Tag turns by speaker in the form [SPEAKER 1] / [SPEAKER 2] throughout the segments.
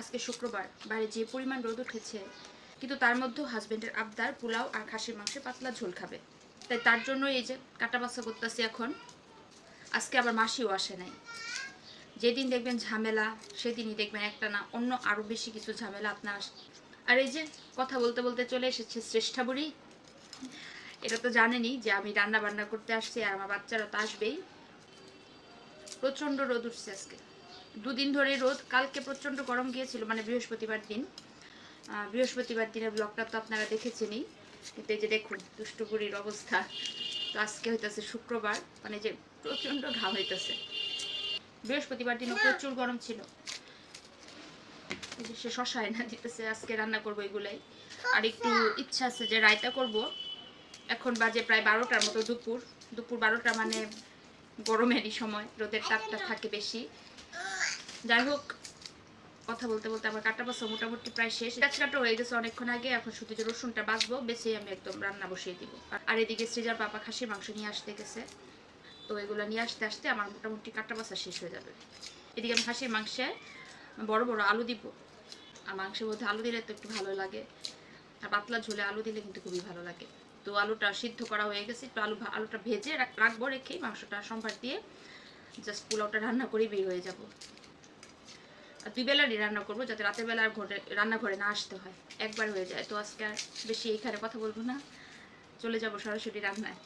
[SPEAKER 1] আজকে শুক্রবার বাইরে যে পরিমাণ রোদ উঠেছে, কিন্তু তার মধ্যেও হাজবেন্ডের আবদার, পোলাও আর খাসির মাংসের পাতলা ঝোল খাবে। তাই তার জন্য এই যে কাটা বাছা করতেছি এখন, আজকে আবার মাসিও আসে নাই। যেদিন দেখবেন ঝামেলা, সেদিনই দেখবেন একটা না অন্য আরও বেশি কিছু ঝামেলা আপনার। আর এই যে কথা বলতে বলতে চলে এসেছে শ্রেষ্ঠা বুড়ি। এটা তো জানেনই যে আমি রান্না বান্না করতে আসছি আর আমার বাচ্চারা তো আসবেই। প্রচণ্ড রোদ উঠছে আজকে। দুদিন ধরে রোদ, কালকে প্রচণ্ড গরম গিয়েছিল মানে বৃহস্পতিবার দিন। বৃহস্পতিবার দিনের ব্লগটা তো আপনারা দেখেছেনই। কিন্তু এই যে দেখুন দুষ্টুপুরির অবস্থা। তো আজকে হইতেছে শুক্রবার মানে যে প্রচণ্ড ঘাম হইতেছে। বৃহস্পতিবার দিনও প্রচুর গরম ছিল। সে শশা এনে দিতেছে, আজকে রান্না করব এগুলাই। আর একটু ইচ্ছা আছে যে রায়তা করব। এখন বাজে প্রায় বারোটার মতো দুপুর। দুপুর বারোটা মানে গরমেরই সময়, রোদের তাপটা থাকে বেশি। যাই হোক, কথা বলতে বলতে আমার কাটা বাসা মোটামুটি প্রায় শেষ। কাটা হয়ে গেছে অনেকক্ষণ আগে, এখন শুধু যে রসুনটা বাঁচবো, বেছেই আমি একদম রান্না বসিয়ে দিব। আর এদিকে সৃজার পাপা খাসির মাংস নিয়ে আসতে গেছে। তো এগুলো নিয়ে আসতে আসতে আমার মোটামুটি কাটা বাসা শেষ হয়ে যাবে। এদিকে আমি খাসির মাংসে বড় বড় আলু দিব। আর মাংসের মধ্যে আলু দিলে তো একটু ভালো লাগে। আর পাতলা ঝোলে আলু দিলে কিন্তু খুবই ভালো লাগে। তো আলুটা সিদ্ধ করা হয়ে গেছে, একটু আলু আলুটা ভেজে রাখব, রেখেই মাংসটা সম্ভার দিয়ে জাস্ট পোলাওটা রান্না করে বের হয়ে যাব। আর দুই বেলারই রান্না করব যাতে রাতের বেলা আর ঘরে রান্নাঘরে না আসতে হয়। একবার হয়ে যায়। তো আজকে আর বেশি এখানে কথা বলব না। চলে যাব সরাসরি রান্নায়।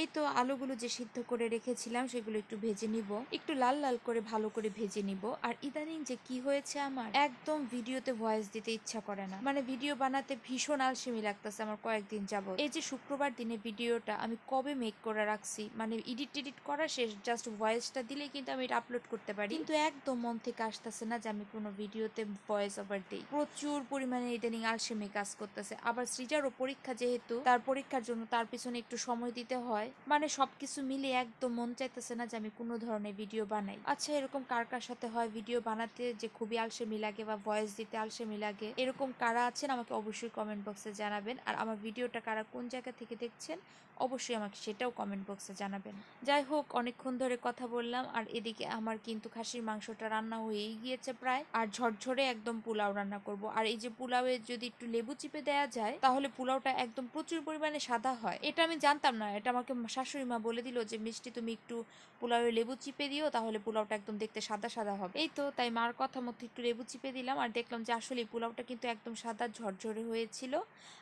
[SPEAKER 2] এই তো আলুগুলো যে সিদ্ধ করে রেখেছিলাম, সেগুলো একটু ভেজে নিব। একটু লাল লাল করে ভালো করে ভেজে নিব। আর ইদানিং যে কি হয়েছে আমার, একদম ভিডিওতে ভয়েস দিতে ইচ্ছা করে না। মানে ভিডিও বানাতে ভীষণ আলসেমি লাগতেছে আমার কয়েকদিন যাব এই যে শুক্রবার দিনে ভিডিওটা আমি কবে মেক করে রাখছি মানে এডিট টেডিট করা শেষ জাস্ট ভয়েসটা দিলে কিন্তু আমি এটা আপলোড করতে পারি। কিন্তু একদম মন থেকে আসতেছে না যে আমি কোনো ভিডিওতে ভয়েস ওভার দিই। প্রচুর পরিমাণে ইদানিং আলসেমি কাজ করতেছে। আবার সৃজারও পরীক্ষা যেহেতু, তার পরীক্ষার জন্য তার পিছনে একটু সময় দিতে হয়। মানে সবকিছু মিলে একদম মন চাইতেছে না যে আমি কোনো ধরনের ভিডিও বানাই। আচ্ছা এরকম কার কার সাথে হয় ভিডিও বানাতে যে খুবই আলসেমি লাগে বা ভয়েস দিতে আলসেমি লাগে? এরকম কারা আছেন আমাকে অবশ্যই কমেন্ট বক্সে জানাবেন। আর আমার ভিডিওটা কারা কোন জায়গা থেকে দেখছেন, অবশ্যই আমাকে সেটাও কমেন্ট বক্সে জানাবেন। যাই হোক, অনেকক্ষণ ধরে কথা বললাম, আর এদিকে আমার কিন্তু খাসির মাংসটা রান্না হয়েই গিয়েছে প্রায়। আর ঝরঝরে একদম পোলাও রান্না করব। আর এই যে পোলাওয়ে যদি একটু লেবু চিপে দেওয়া যায়, তাহলে পোলাওটা একদম প্রচুর পরিমাণে সাদা হয়। এটা আমি জানতাম না, এটা আমাকে শাশুড়ি মা বলে দিল যে, মিষ্টি তুমি একটু পোলাওয়ে লেবু চিপে দিও, তাহলে পোলাওটা একদম দেখতে সাদা সাদা হবে। এই তো তাই মার কথা মতো একটু লেবু চিপে দিলাম আর দেখলাম যে আসলে পোলাওটা কিন্তু একদম সাদা ঝরঝরে হয়েছিল।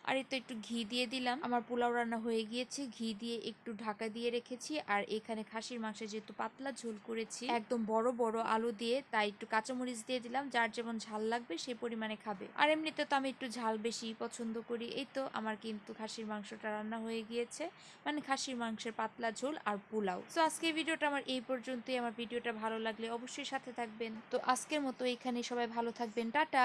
[SPEAKER 2] আর এই তো একটু ঘি দিয়ে দিলাম। আমার পোলাও রান্না হয়ে গিয়েছে। ঘি দিয়ে একটু ঢাকা দিয়ে রেখেছি। আর এখানে খাসির মাংসে যেহেতু পাতলা ঝোল করেছি, একদম বড় বড় আলু দিয়ে তাই একটু কাঁচামরিচ দিয়ে দিলাম। যার যেমন ঝাল লাগবে সেই পরিমাণে খাবে। আর এমনিতে তো আমি একটু ঝাল বেশি পছন্দ করি। এই তো আমার কিন্তু খাসির মাংসটা রান্না হয়ে গিয়েছে। মানে খাসির মাংসের পাতলা ঝোল আর পোলাও। তো আজকে ভিডিওটা আমার এই পর্যন্তই। আমার ভিডিওটা ভালো লাগলে অবশ্যই সাথে থাকবেন। তো আজকের মতো এখানে সবাই ভালো থাকবেন। টাটা!